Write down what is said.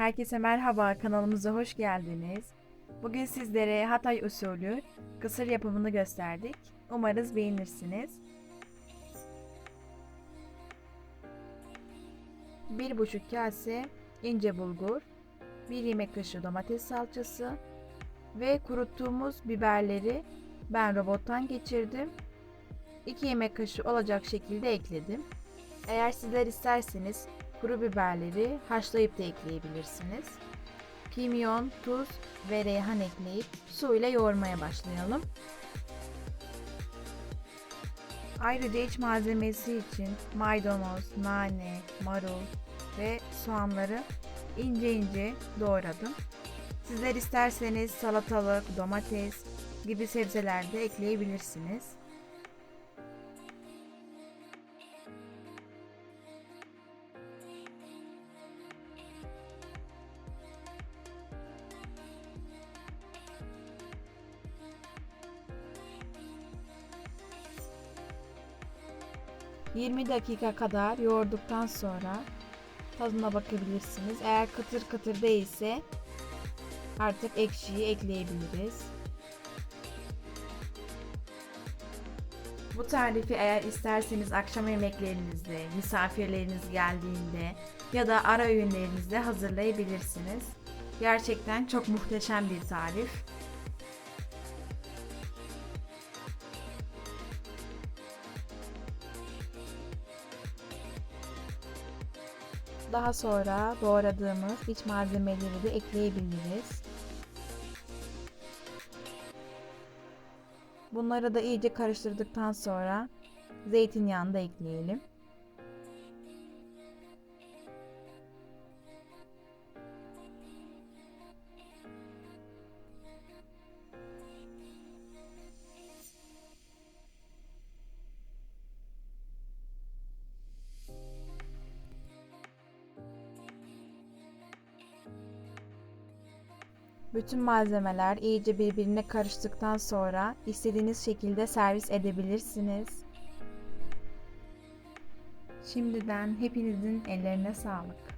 Herkese merhaba, kanalımıza hoş geldiniz. Bugün sizlere Hatay usulü kısır yapımını gösterdik. Umarız beğenirsiniz. 1,5 kase ince bulgur, 1 yemek kaşığı domates salçası ve kuruttuğumuz biberleri ben robottan geçirdim. 2 yemek kaşığı olacak şekilde ekledim. Eğer sizler isterseniz kuru biberleri haşlayıp da ekleyebilirsiniz. Kimyon, tuz ve reyhan ekleyip su ile yoğurmaya başlayalım. Ayrıca iç malzemesi için maydanoz, nane, marul ve soğanları ince ince doğradım. Sizler isterseniz salatalık, domates gibi sebzeler de ekleyebilirsiniz. ...20 dakika kadar yoğurduktan sonra... ...tadına bakabilirsiniz. Eğer kıtır kıtır değilse... ...artık ekşiyi ekleyebiliriz. Bu tarifi eğer isterseniz akşam yemeklerinizde, misafirleriniz geldiğinde ya da ara öğünlerinizde hazırlayabilirsiniz. Gerçekten çok muhteşem bir tarif. Daha sonra doğradığımız iç malzemeleri de ekleyebiliriz. Bunları da iyice karıştırdıktan sonra zeytinyağını da ekleyelim. Bütün malzemeler iyice birbirine karıştıktan sonra istediğiniz şekilde servis edebilirsiniz. Şimdiden hepinizin ellerine sağlık.